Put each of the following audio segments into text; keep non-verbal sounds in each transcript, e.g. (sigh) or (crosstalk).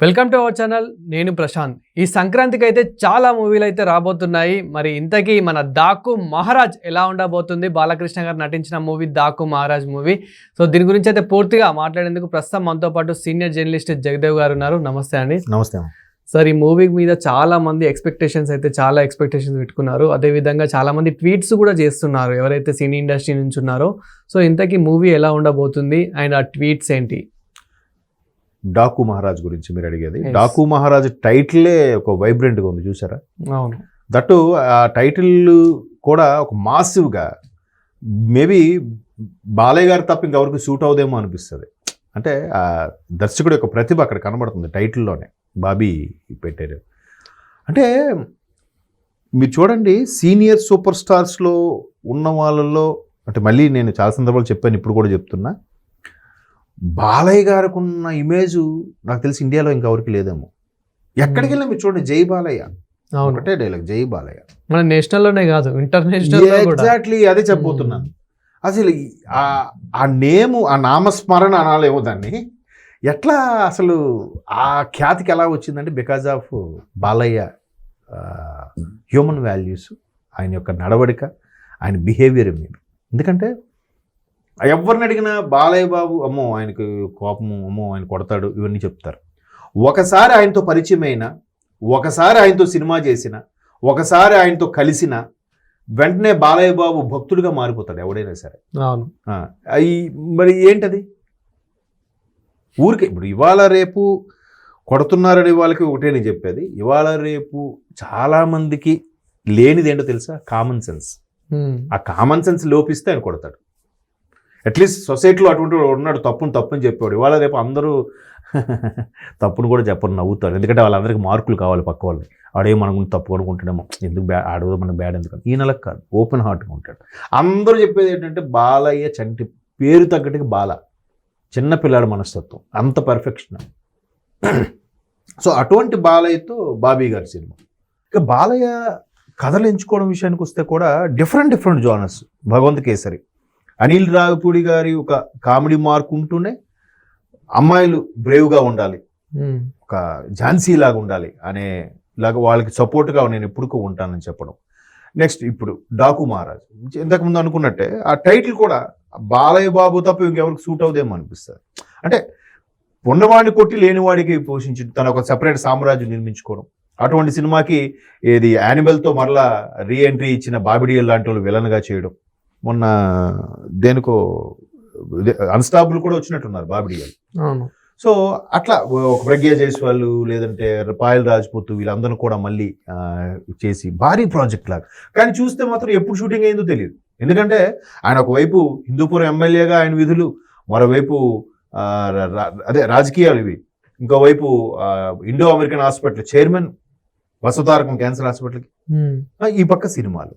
Welcome to our channel నేను ప్రశాంత్. ఈ సంక్రాంతికి అయితే చాలా మూవీలు అయితే రాబోతున్నాయి. మరి ఇంతకీ మన దాకు మహారాజ్ ఎలా ఉండబోతుంది? బాలకృష్ణ గారు నటించిన movie Daaku Maharaj movie. So దీని గురించి అయితే పూర్తిగా మాట్లాడేందుకు ప్రస్తుతం మనతో పాటు సీనియర్ జర్నలిస్ట్ జగదేవ్ గారు ఉన్నారు. నమస్తే అండి. నమస్తే సార్ ఈ మూవీ మీద చాలా మంది ఎక్స్పెక్టేషన్స్ అయితే చాలా ఎక్స్పెక్టేషన్స్ పెట్టుకున్నారు. అదేవిధంగా చాలా మంది ట్వీట్స్ కూడా చేస్తున్నారు ఎవరైతే సినీ ఇండస్ట్రీ నుంచి ఉన్నారో. సో ఇంతకీ మూవీ ఎలా ఉండబోతుంది? అండ్ ఆ ట్వీట్స్ ఏంటి? డాకు మహారాజ్ గురించి మీరు అడిగేది. డాకు మహారాజ్ టైటిలే ఒక వైబ్రెంట్గా ఉంది చూసారా? అవును. దట్టు ఆ టైటిల్ కూడా ఒక మాసివ్గా మేబీ బాలయ్య గారు తప్ప ఇంకెవరికి సూట్ అవుదేమో అనిపిస్తుంది. అంటే ఆ దర్శకుడు యొక్క ప్రతిభ అక్కడ కనబడుతుంది టైటిల్లోనే బాబీ పెట్టారు అంటే మీరు చూడండి సీనియర్ సూపర్ స్టార్స్లో ఉన్న వాళ్ళల్లో అంటే మళ్ళీ నేను చాలా సందర్భాలు చెప్పాను ఇప్పుడు కూడా చెప్తున్నా బాలయ్య గారికి ఉన్న ఇమేజ్ నాకు తెలిసి ఇండియాలో ఇంకెవరికి లేదేమో. ఎక్కడికి వెళ్ళినా మీరు చూడండి జై బాలయ్య. ఒకటే డైలాగ్ జై బాలయ్య. మన నేషనల్లోనే కాదు ఇంటర్నేషనల్ ఎగ్జాక్ట్లీ అదే చెప్పబోతున్నాను అసలు ఈ- ఆ- ఆ నేము ఆ నామస్మరణ అనాలేమో దాన్ని. ఎట్లా అసలు ఆ ఖ్యాతికి ఎలా వచ్చిందంటే because of Balayya human values ఆయన యొక్క నడవడిక ఆయన బిహేవియర్ మీద. ఎందుకంటే ఎవరిని అడిగినా బాలయ్య బాబు అమ్మో ఆయనకు కోపము అమ్మో ఆయన కొడతాడు ఇవన్నీ చెప్తారు. ఒకసారి ఆయనతో పరిచయం అయినా ఒకసారి ఆయనతో సినిమా చేసిన ఒకసారి ఆయనతో కలిసిన వెంటనే బాలయ్య బాబు భక్తుడిగా మారిపోతాడు ఎవడైనా సరే. అవును. మరి ఏంటది? ఊరికే ఇప్పుడు ఇవాళ రేపు కొడుతున్నారని వాళ్ళకి ఒకటే నేను చెప్పేది. ఇవాళ రేపు చాలామందికి లేనిది ఏంటో తెలుసా? Common sense. ఆ కామన్ సెన్స్ లోపిస్తే ఆయన కొడతాడు. అట్లీస్ట్ సొసైటీలో అటువంటి ఉన్నాడు తప్పును తప్పుని చెప్పాడు ఇవాళ రేపు అందరూ (laughs) తప్పును కూడా చెప్పరు నవ్వుతారు. ఎందుకంటే వాళ్ళందరికీ మార్కులు కావాలి పక్క వాళ్ళని ఆడే మనం తప్పు అనుకుంటాడేమో ఎందుకు బ్యా ఆడదో మనం బ్యాడ్ ఎందుకు ఈ నెలకు కాదు ఓపెన్ హార్ట్గా ఉంటాడు. అందరూ చెప్పేది ఏంటంటే బాలయ్య చంటి పేరు తగ్గట్టుకి బాల. చిన్న పిల్లాడు మనస్తత్వం. అంత పర్ఫెక్షన్ (clears throat) సో అటువంటి బాలయ్యతో బాబీ గారి సినిమా. ఇక బాలయ్య కథలు ఎంచుకోవడం విషయానికి వస్తే కూడా different different genres Bhagavanth Kesari. Anil Ravipudi గారి ఒక కామెడీ మార్క్ ఉంటూనే అమ్మాయిలు బ్రేవ్గా ఉండాలి. ఒక ఝాన్సీ లాగా ఉండాలి అనే లాగా వాళ్ళకి సపోర్ట్గా నేను ఎప్పుడుకో ఉంటానని చెప్పడం నెక్స్ట్ ఇప్పుడు డాకు మహారాజ్. ఇంతకు ముందు అనుకున్నట్టే ఆ టైటిల్ కూడా బాలయ్య బాబు తప్ప ఇంకెవరికి సూట్ అవుదేమో అనిపిస్తుంది. అంటే ఉన్నవాడిని కొట్టి లేనివాడికి పోషించి తన ఒక సెపరేట్ సామ్రాజ్యం నిర్మించుకోవడం. అటువంటి సినిమాకి ఏది యానిమల్తో మరలా రీ ఎంట్రీ ఇచ్చిన బాబిడియల్ లాంటి వాళ్ళు విలన్గా చేయడం. మొన్న దేనికో అన్స్టాబుల్ కూడా వచ్చినట్టున్నారు బాబిడియల్ అవును. సో అట్లా ఒక ప్రజ్ఞ జైస్వాళ్ళు లేదంటే పాయల్ రాజ్పూత్ వీళ్ళందరూ కూడా మళ్ళీ చేసి భారీ ప్రాజెక్ట్ లాగా. కానీ చూస్తే మాత్రం ఎప్పుడు షూటింగ్ అయిందో తెలియదు ఎందుకంటే ఆయన ఒకవైపు హిందూపురం ఎమ్మెల్యేగా ఆయన విధులు మరోవైపు అదే రాజకీయాలు ఇవి. ఇంకోవైపు Indo American hospital chairman Basavatarakam cancer హాస్పిటల్కి. ఈ పక్క సినిమాలు.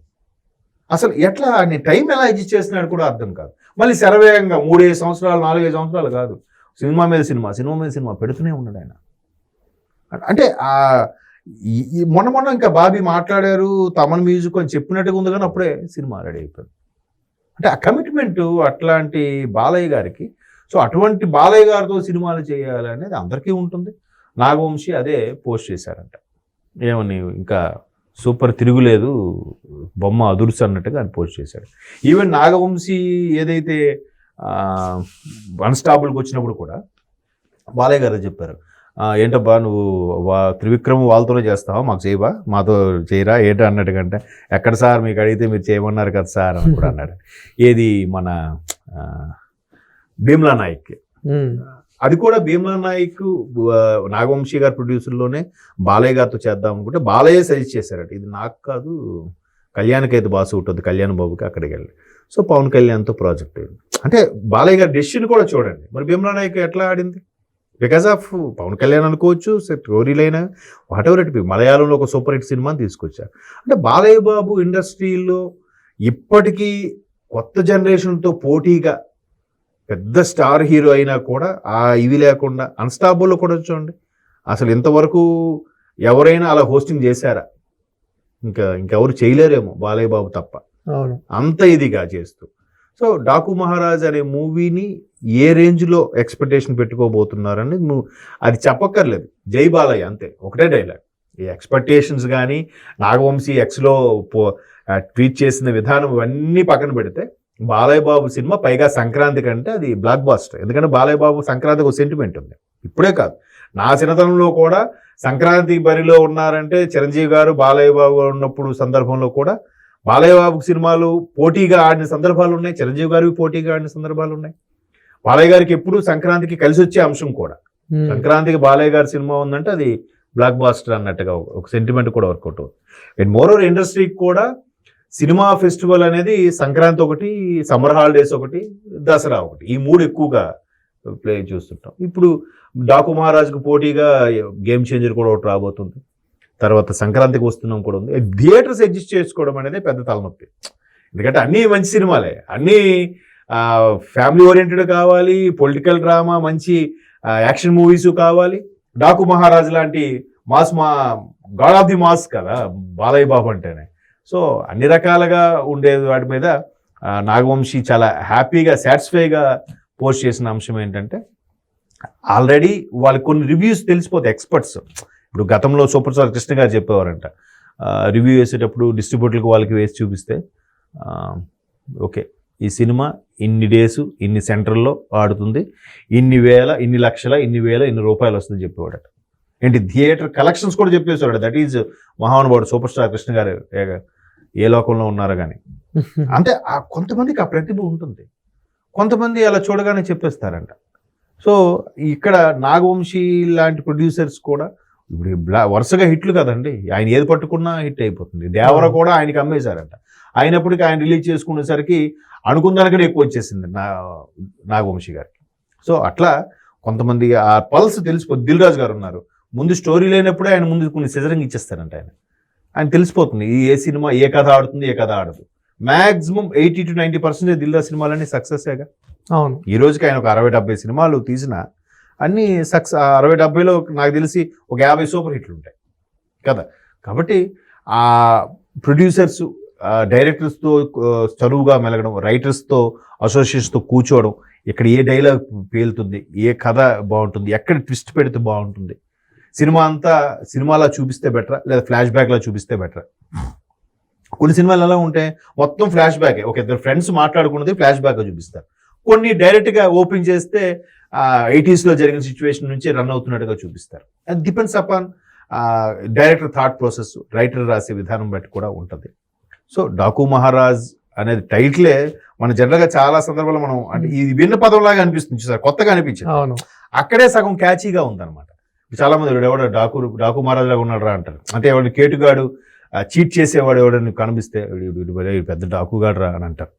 అసలు ఎట్లా ఆయన టైం ఎలా అడ్జస్ట్ చేస్తున్నాడు కూడా అర్థం కాదు. మళ్ళీ శరవేగంగా మూడేడు సంవత్సరాలు నాలుగైదు సంవత్సరాలు కాదు. సినిమా మీద సినిమా సినిమా మీద సినిమా పెడుతూనే ఉన్నాడు ఆయన. అంటే ఈ- మొన్న మొన్న ఇంకా బాబీ మాట్లాడారు తమన్ మ్యూజిక్ అని చెప్పినట్టుగా ఉంది కానీ అప్పుడే సినిమా రెడీ అయిపోయింది. అంటే ఆ కమిట్మెంట్ అట్లాంటి బాలయ్య గారికి సో అటువంటి బాలయ్య గారితో సినిమాలు చేయాలి అనేది అందరికీ ఉంటుంది. నాగవంశీ అదే పోస్ట్ చేశారంట. ఏమని ఇంకా సూపర్ తిరుగులేదు బొమ్మ అదుర్స్ అన్నట్టుగా ఆయన పోస్ట్ చేశాడు. ఈవెన్ నాగవంశీ ఏదైతే అన్స్టాబుల్కి వచ్చినప్పుడు కూడా బాలయ్య గారు చెప్పారు "ఆ, ఏంటబ్బా నువ్వు వా త్రివిక్రమ్ వాళ్ళతోనే చేస్తావా? మాకు చేయవా? మాతో చేయరా? ఏంటో? అన్నట్టు కంటే ఎక్కడ సార్? మీకు అడిగితే మీరు చేయమన్నారు కదా సార్ అని కూడా అన్నాడు. (laughs) ఏది మన భీమ్లా నాయక్. అది కూడా భీమ్లా నాయక్ నాగవంశీ గారి ప్రొడ్యూసర్లోనే బాలయ్య గారితో చేద్దాం అనుకుంటే బాలయ్య సజెస్ట్ చేశారట. ఇది నాకు కాదు కళ్యాణ్కి అయితే ఉంటుంది సూట్ కళ్యాణ్ బాబుకి అక్కడికి వెళ్ళి. సో పవన్ కళ్యాణ్తో ప్రాజెక్ట్ అంటే బాలయ్య గారి డెసిషన్ కూడా చూడండి. మరి భీమ్లా నాయక్ ఎట్లా ఆడింది? బికాస్ ఆఫ్ పవన్ కళ్యాణ్ అనుకోవచ్చు స్టోరీలైనా వాట్ ఎవర్ ఇట్ బి మలయాళంలో ఒక సూపర్ హిట్ సినిమాని తీసుకొచ్చారు అంటే బాలయ్య బాబు ఇండస్ట్రీలో ఇప్పటికీ కొత్త జనరేషన్తో పోటీగా పెద్ద స్టార్ హీరో అయినా కూడా ఆ ఇవి లేకుండా అన్స్టాబుల్లో కూడా చూడండి. అసలు ఇంతవరకు ఎవరైనా అలా హోస్టింగ్ చేశారా? ఇంకా ఇంకెవరు చేయలేరేమో బాలయ్య బాబు తప్ప అంత ఇదిగా చేస్తూ. సో డాకు మహారాజ్ అనే మూవీని ఏ రేంజ్లో ఎక్స్పెక్టేషన్ పెట్టుకోబోతున్నారని నువ్వు అది చెప్పక్కర్లేదు. జై బాలయ్య అంతే. ఒకటే డైలాగ్. ఈ ఎక్స్పెక్టేషన్స్ కానీ నాగవంశీ ఎక్స్లో ట్వీట్ చేసిన విధానం ఇవన్నీ పక్కన పెడితే బాలయ్య బాబు సినిమా పైగా సంక్రాంతి కంటే అది బ్లాక్ బాస్టర్ ఎందుకంటే బాలయ్య బాబు సంక్రాంతికి ఒక సెంటిమెంట్ ఉంది. ఇప్పుడే కాదు. నా చిన్నతనంలో కూడా సంక్రాంతి బరిలో ఉన్నారంటే చిరంజీవి గారు బాలయ్య బాబు ఉన్నప్పుడు సందర్భంలో కూడా బాలయ్య బాబు సినిమాలు పోటీగా ఆడిన సందర్భాలు ఉన్నాయి. చిరంజీవి గారికి పోటీగా ఆడిన సందర్భాలు ఉన్నాయి. బాలయ్య గారికి ఎప్పుడు సంక్రాంతికి కలిసి వచ్చే అంశం కూడా. సంక్రాంతికి బాలయ్య గారి సినిమా ఉందంటే అది బ్లాక్ బాస్టర్ అన్నట్టుగా ఒక- ఒక సెంటిమెంట్ కూడా వర్కౌట్ అవుతుంది. అండ్ మోర్ ఓవర్ ఇండస్ట్రీకి కూడా సినిమా ఫెస్టివల్ అనేది సంక్రాంతి ఒకటి సమ్మర్ హాలిడేస్ ఒకటి దసరా ఒకటి. ఈ మూడు ఎక్కువగా ప్లే చూస్తుంటాం. ఇప్పుడు డాకు మహారాజ్కి పోటీగా గేమ్ చేంజర్ కూడా ఒకటి రాబోతుంది. తర్వాత సంక్రాంతికి వస్తున్నాం కూడా ఉంది. థియేటర్స్ అడ్జస్ట్ చేసుకోవడం అనేది పెద్ద తలనొప్పి. ఎందుకంటే అన్నీ మంచి సినిమాలే. అన్నీ ఫ్యామిలీ ఓరియంటెడ్ కావాలి పొలిటికల్ డ్రామా మంచి యాక్షన్ మూవీస్ కావాలి. డాకు మహారాజ్ లాంటి మాస్ మా గాడ్ ఆఫ్ ది మాస్ కదా బాలయ్య బాబు అంటేనే. సో అన్ని రకాలుగా ఉండే వాటి మీద నాగవంశీ చాలా హ్యాపీగా సాటిస్ఫైగా పోస్ట్ చేసిన అంశం ఏంటంటే ఆల్రెడీ వాళ్ళకి కొన్ని రివ్యూస్ తెలిసిపోతాయి ఎక్స్పర్ట్స్. ఇప్పుడు గతంలో సూపర్ స్టార్ కృష్ణ గారు చెప్పేవారంట. రివ్యూ వేసేటప్పుడు డిస్ట్రిబ్యూటర్కి వాళ్ళకి వేసి చూపిస్తే ఓకే ఈ సినిమా ఇన్ని డేస్ ఇన్ని సెంటర్లో ఆడుతుంది ఇన్ని వేల ఇన్ని లక్షల ఇన్ని వేల ఇన్ని రూపాయలు వస్తుంది చెప్పేవాడట. ఏంటి థియేటర్ కలెక్షన్స్ కూడా చెప్పేసేవాడు దట్ ఈజ్ మహానుభావుడు సూపర్ స్టార్ కృష్ణ గారు ఏ- లోకంలో ఉన్నారో కానీ (laughs) అంటే ఆ కొంతమందికి ఆ ప్రతిభ ఉంటుంది. కొంతమంది అలా చూడగానే చెప్పేస్తారంట. సో ఇక్కడ నాగవంశీ లాంటి ప్రొడ్యూసర్స్ కూడా ఇప్పుడు వరుసగా హిట్లు కదండి. ఆయన ఏది పట్టుకున్నా హిట్ అయిపోతుంది. దేవర. కూడా ఆయనకి అమ్మేశారంట. అయినప్పటికీ ఆయన రిలీజ్ చేసుకునేసరికి అనుకున్న దానికంటే ఎక్కువ వచ్చేసింది నా నాగవంశీ గారికి. సో అట్లా కొంతమంది ఆ పల్స్ తెలిసిపో దిల్ రాజు గారు ఉన్నారు. ముందు స్టోరీ లేనప్పుడే ఆయన ముందు కొన్ని సిజరింగ్ ఇచ్చేస్తారంట ఆయన. ఆయన తెలిసిపోతుంది. ఈ ఏ సినిమా ఏ కథ ఆడుతుంది ఏ కథ ఆడదు. Maximum eighty to ninety percentage Dil Raju సినిమాలన్నీ సక్సెస్గా అవును. ఈ రోజుకి ఆయన ఒక అరవై డెబ్బై సినిమాలు తీసిన అన్ని సక్సెస్ అరవై డెబ్బైలో నాకు తెలిసి ఒక యాభై సూపర్ హిట్లు ఉంటాయి. కదా? కాబట్టి ఆ ప్రొడ్యూసర్స్ డైరెక్టర్స్తో చదువుగా మెలగడం రైటర్స్తో అసోసియేషన్స్తో కూర్చోవడం ఇక్కడ ఏ డైలాగ్ పేలుతుంది ఏ కథ బాగుంటుంది ఎక్కడ ట్విస్ట్ పెడితే బాగుంటుంది సినిమా అంతా సినిమాలా చూపిస్తే బెటరా లేదా ఫ్లాష్ బ్యాక్లా చూపిస్తే బెటరా కొన్ని సినిమాలు ఎలా ఉంటాయి మొత్తం ఫ్లాష్ బ్యాక్ ఒక ఇద్దరు ఫ్రెండ్స్ మాట్లాడుకున్నది ఫ్లాష్ బ్యాక్ చూపిస్తారు. కొన్ని డైరెక్ట్గా ఓపెన్ చేస్తే ఎయిటీస్లో జరిగిన సిచ్యువేషన్ నుంచి రన్ అవుతున్నట్టుగా చూపిస్తారు. అది depends upon director thought process writer రాసే విధానం బట్టి కూడా ఉంటుంది. సో డాకు మహారాజ్ అనేది టైటిలే మన జనరల్గా చాలా సందర్భాల్లో మనం అంటే ఇది విన్న పదంలాగా అనిపిస్తుంది సార్ కొత్తగా అనిపించింది. అవును. అక్కడే సగం క్యాచీగా ఉందన్నమాట. చాలా మంది "వీడు ఎవడో డాకు డాకు మహారాజ్ లాగా ఉన్నాడు రా అంటారు. అంటే ఎవడు కేటుగాడు చీట్ చేసేవాడు ఎవడని కనిపిస్తే "వీడు- పెద్ద డాకుగాడు రా అని అంటారు.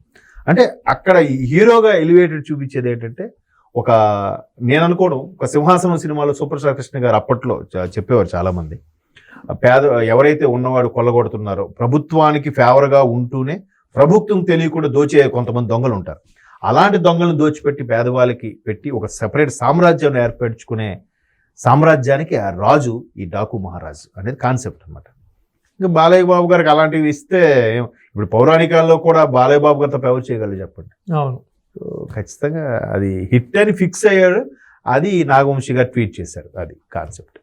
అంటే అక్కడ ఈ హీరోగా ఎలివేటెడ్ చూపించేది ఏంటంటే ఒక నేను అనుకోవడం ఒక సింహాసనం సినిమాలో సూపర్ స్టార్ కృష్ణ గారు అప్పట్లో చెప్పేవారు చాలామంది. పేద ఎవరైతే ఉన్నవాడు కొల్లగొడుతున్నారో ప్రభుత్వానికి ఫేవర్గా ఉంటూనే ప్రభుత్వం తెలియకుండా దోచే కొంతమంది దొంగలు ఉంటారు. అలాంటి దొంగలను దోచిపెట్టి పేదవాళ్ళకి పెట్టి ఒక సెపరేట్ సామ్రాజ్యాన్ని ఏర్పరచుకునే సామ్రాజ్యానికి ఆ రాజు ఈ డాకు మహారాజు అనేది కాన్సెప్ట్ అనమాట ఇంకా బాలయ్య బాబు గారికి అలాంటివి ఇస్తే ఇప్పుడు పౌరాణికాల్లో కూడా బాలయ్య బాబు గారితో ఎవరు చేయగలరు చెప్పండి. అవును. ఖచ్చితంగా అది హిట్ అని ఫిక్స్ అయ్యాడు. అది నాగవంశీ గారు ట్వీట్ చేశారు. అది కాన్సెప్ట్.